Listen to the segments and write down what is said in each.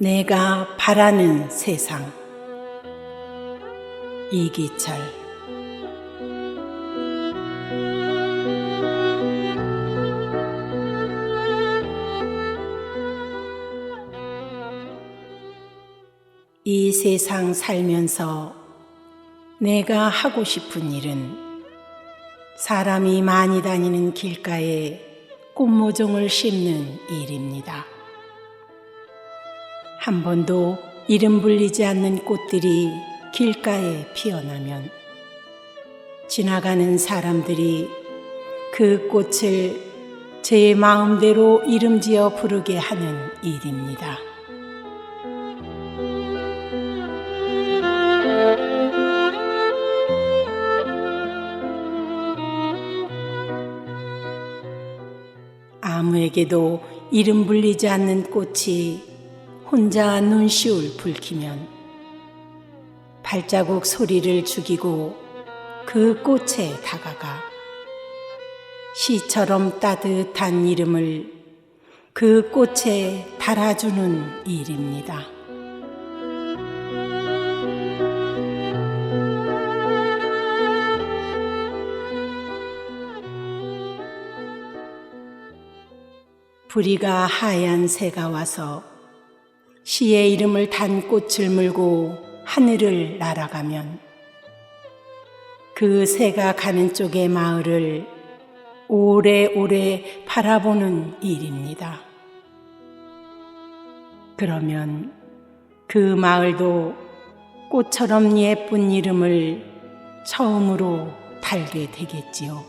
내가 바라는 세상 이기철 이 세상 살면서 내가 하고 싶은 일은 사람이 많이 다니는 길가에 꽃모종을 심는 일입니다. 한 번도 이름 불리지 않는 꽃들이 길가에 피어나면 지나가는 사람들이 그 꽃을 제 마음대로 이름 지어 부르게 하는 일입니다. 아무에게도 이름 불리지 않는 꽃이 혼자 눈시울 붉히면 발자국 소리를 죽이고 그 꽃에 다가가 시처럼 따뜻한 이름을 그 꽃에 달아주는 일입니다. 부리가 하얀 새가 와서 시의 이름을 단 꽃을 물고 하늘을 날아가면 그 새가 가는 쪽의 마을을 오래오래 바라보는 일입니다. 그러면 그 마을도 꽃처럼 예쁜 이름을 처음으로 달게 되겠지요.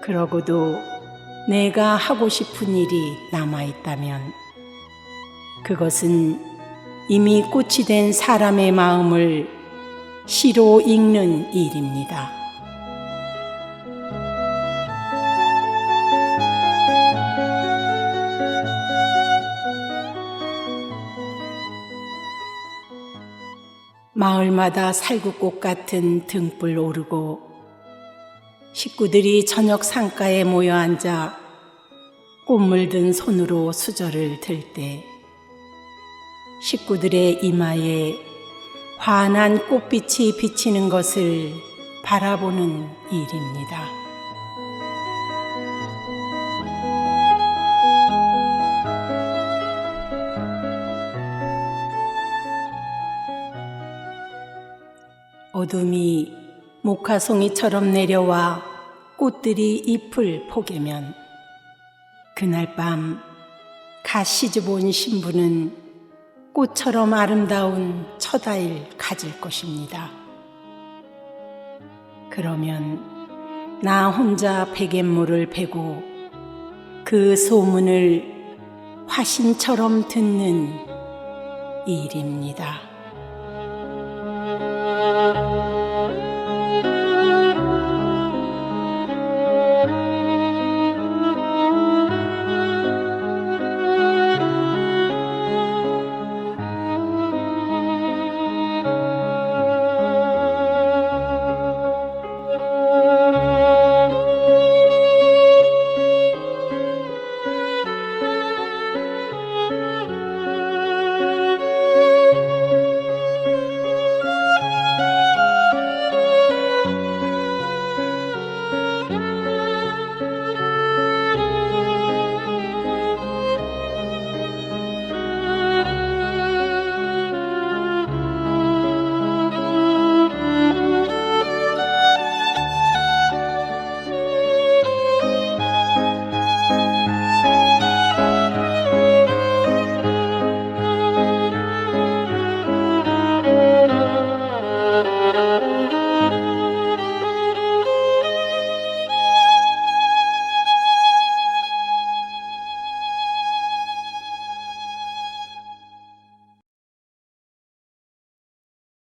그러고도 내가 하고 싶은 일이 남아있다면 그것은 이미 꽃이 된 사람의 마음을 시로 읽는 일입니다. 마을마다 살구꽃 같은 등불 오르고 식구들이 저녁 상가에 모여 앉아 꽃 물든 손으로 수저를 들 때 식구들의 이마에 환한 꽃빛이 비치는 것을 바라보는 일입니다. 어둠이 목화송이처럼 내려와 꽃들이 잎을 포개면 그날 밤 가시집 온 신부는 꽃처럼 아름다운 첫 아이를 가질 것입니다. 그러면 나 혼자 베갯물을 베고 그 소문을 화신처럼 듣는 일입니다.